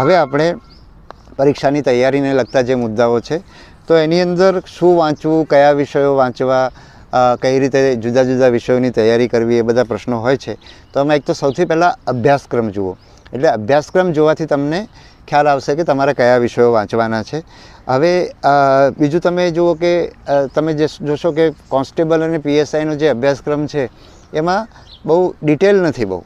હવે આપણે પરીક્ષાની તૈયારીને લગતા જે મુદ્દાઓ છે, તો એની અંદર શું વાંચવું, કયા વિષયો વાંચવા કઈ રીતે જુદા જુદા વિષયોની તૈયારી કરવી, એ બધા પ્રશ્નો હોય છે. તો અમે એક તો સૌથી પહેલાં અભ્યાસક્રમ જુઓ. એટલે અભ્યાસક્રમ જોવાથી તમને ખ્યાલ આવશે કે તમારે કયા વિષયો વાંચવાના છે. હવે બીજું તમે જુઓ કે તમે જે જોશો કે કોન્સ્ટેબલ અને પીએસઆઈનો જે અભ્યાસક્રમ છે, એમાં બહુ ડિટેલ નથી બહુ.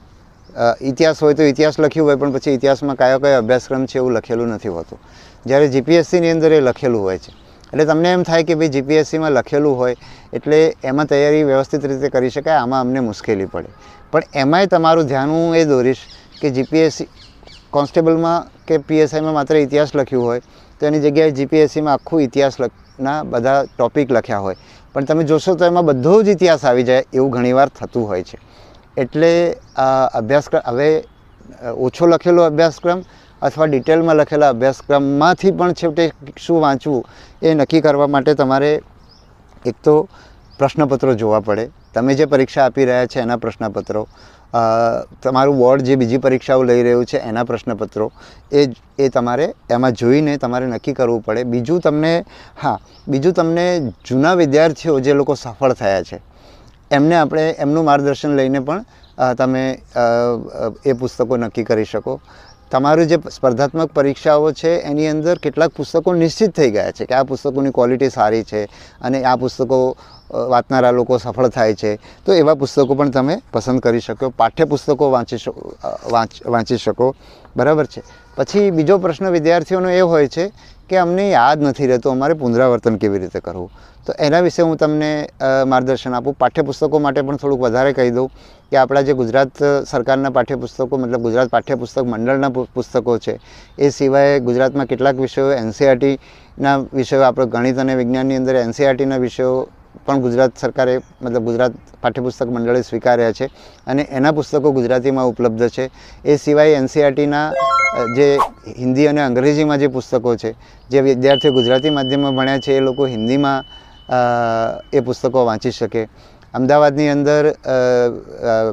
ઇતિહાસ હોય તો ઇતિહાસ લખ્યું હોય, પણ પછી ઇતિહાસમાં કયો કયો અભ્યાસક્રમ છે એવું લખેલું નથી હોતું. જ્યારે જીપીએસસીની અંદર એ લખેલું હોય છે. એટલે તમને એમ થાય કે ભાઈ જીપીએસસીમાં લખેલું હોય, એટલે એમાં તૈયારી વ્યવસ્થિત રીતે કરી શકાય, આમાં અમને મુશ્કેલી પડે. પણ એમાંય તમારું ધ્યાન હું એ દોરીશ કે જીપીએસસી કોન્સ્ટેબલમાં કે પીએસઆઈમાં માત્ર ઇતિહાસ લખ્યું હોય, તો એની જગ્યાએ જીપીએસસીમાં આખું ઇતિહાસના બધા ટોપિક લખ્યા હોય. પણ તમે જોશો તો એમાં બધો જ ઇતિહાસ આવી જાય એવું ઘણીવાર થતું હોય છે. એટલે અભ્યાસક્રમ, હવે ઓછો લખેલો અભ્યાસક્રમ અથવા ડિટેલમાં લખેલા અભ્યાસક્રમમાંથી પણ છેવટે શું વાંચવું એ નક્કી કરવા માટે તમારે એક તો પ્રશ્નપત્રો જોવા પડે. તમે જે પરીક્ષા આપી રહ્યા છે એના પ્રશ્નપત્રો તમારું બોર્ડ જે બીજી પરીક્ષાઓ લઈ રહ્યું છે એના પ્રશ્નપત્રો, એ એ તમારે એમાં જોઈને તમારે નક્કી કરવું પડે. બીજું તમને, હા, બીજું તમને જૂના વિદ્યાર્થીઓ જે લોકો સફળ થયા છે એમને આપણે એમનું માર્ગદર્શન લઈને પણ તમે એ પુસ્તકો નક્કી કરી શકો. તમારું જે સ્પર્ધાત્મક પરીક્ષાઓ છે, એની અંદર કેટલાક પુસ્તકો નિશ્ચિત થઈ ગયા છે કે આ પુસ્તકોની ક્વોલિટી સારી છે અને આ પુસ્તકો વાંચનારા લોકો સફળ થાય છે. તો એવા પુસ્તકો પણ તમે પસંદ કરી શકો પાઠ્યપુસ્તકો વાંચી શકો વાંચી શકો. બરાબર છે? પછી બીજો પ્રશ્ન વિદ્યાર્થીઓનો એ હોય છે કે અમને યાદ નથી રહેતું અમારે પુનરાવર્તન કેવી રીતે કરવું. તો એના વિશે હું તમને માર્ગદર્શન આપું. પાઠ્યપુસ્તકો માટે પણ થોડુંક વધારે કહી દઉં કે આપણા જે ગુજરાત સરકારના પાઠ્યપુસ્તકો, મતલબ ગુજરાત પાઠ્યપુસ્તક મંડળના પુસ્તકો છે, એ સિવાય ગુજરાતમાં કેટલાક વિષયો એનસીઆરટીના વિષયો, આપણે ગણિત અને વિજ્ઞાનની અંદર એનસીઆરટીના વિષયો પણ ગુજરાત સરકારે, મતલબ ગુજરાત પાઠ્યપુસ્તક મંડળે સ્વીકાર્યા છે અને એના પુસ્તકો ગુજરાતીમાં ઉપલબ્ધ છે. એ સિવાય એનસીઆરટીના જે હિન્દી અને અંગ્રેજીમાં જે પુસ્તકો છે, જે વિદ્યાર્થીઓ ગુજરાતી માધ્યમમાં ભણ્યા છે, એ લોકો હિન્દીમાં એ પુસ્તકો વાંચી શકે. અમદાવાદની અંદર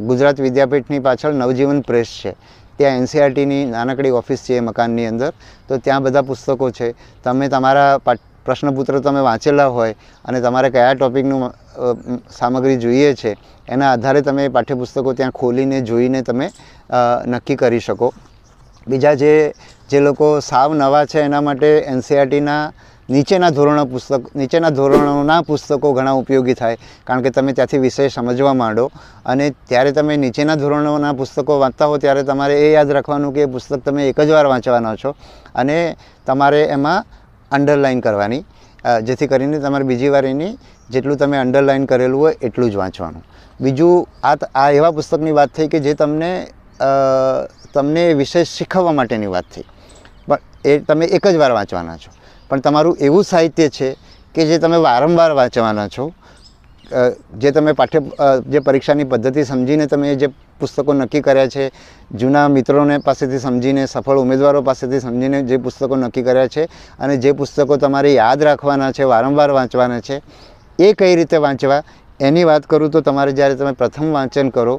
ગુજરાત વિદ્યાપીઠની પાછળ નવજીવન પ્રેસ છે. ત્યાં એનસીઆરટીની નાનકડી ઓફિસ છે એ મકાનની અંદર. તો ત્યાં બધા પુસ્તકો છે. તમે તમારા પ્રશ્નપુત્ર તમે વાંચેલા હોય અને તમારે કયા ટોપિકનું સામગ્રી જોઈએ છે, એના આધારે તમે પાઠ્યપુસ્તકો ત્યાં ખોલીને, જોઈને તમે નક્કી કરી શકો. બીજા જે જે લોકો સાવ નવા છે એના માટે એનસીઆરટીના નીચેના ધોરણો પુસ્તક, નીચેના ધોરણોના પુસ્તકો ઘણા ઉપયોગી થાય. કારણ કે તમે ત્યાંથી વિષય સમજવા માંડો અને ત્યારે તમે નીચેના ધોરણોના પુસ્તકો વાંચતા હો ત્યારે તમારે એ યાદ રાખવાનું કે એ પુસ્તક તમે એક જ વાર વાંચવાના છો અને તમારે એમાં અંડરલાઇન કરવાની. જેથી કરીને તમારે બીજી વાર એની જેટલું તમે અંડરલાઇન કરેલું હોય એટલું જ વાંચવાનું. બીજું આ આ એવા પુસ્તકની વાત થઈ કે જે તમને તમને એ વિષય શીખવવા માટેની વાત થઈ. પણ એ તમે એક જ વાર વાંચવાના છો. પણ તમારું એવું સાહિત્ય છે કે જે તમે વારંવાર વાંચવાના છો જે તમે પાઠ્ય જે પરીક્ષાની પદ્ધતિ સમજીને તમે જે પુસ્તકો નક્કી કર્યા છે, જૂના મિત્રોને પાસેથી સમજીને, સફળ ઉમેદવારો પાસેથી સમજીને જે પુસ્તકો નક્કી કર્યા છે અને જે પુસ્તકો તમારે યાદ રાખવાના છે, વારંવાર વાંચવાના છે, એ કઈ રીતે વાંચવા? એની વાત કરું તો તમારે જ્યારે તમે પ્રથમ વાંચન કરો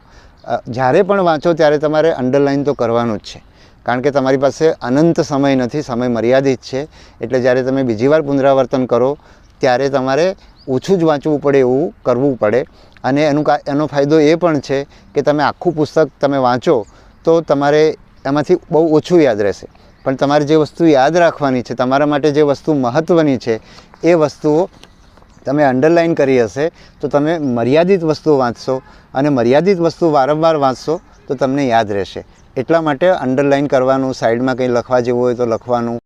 જ્યારે પણ વાંચો ત્યારે તમારે અંડરલાઇન તો કરવાનું જ છે. કારણ કે તમારી પાસે અનંત સમય નથી, સમય મર્યાદિત છે. એટલે જ્યારે તમે બીજી વાર પુનરાવર્તન કરો, ત્યારે તમારે ઓછું જ વાંચવું પડે એવું કરવું પડે. અને એનું કા, એનો ફાયદો એ પણ છે કે તમે આખું પુસ્તક તમે વાંચો, તો તમારે એમાંથી બહુ ઓછું યાદ રહેશે. પણ તમારે જે વસ્તુ યાદ રાખવાની છે, તમારા માટે જે વસ્તુ મહત્ત્વની છે, એ વસ્તુઓ તમે અંડરલાઇન કરી હશે, તો તમે મર્યાદિત વસ્તુ વાંચશો અને મર્યાદિત વસ્તુ વારંવાર વાંચશો, તો તમને યાદ રહેશે. એટલા માટે અંડરલાઇન કરવાનું સાઈડમાં કંઈ લખવા જેવું હોય તો લખવાનું.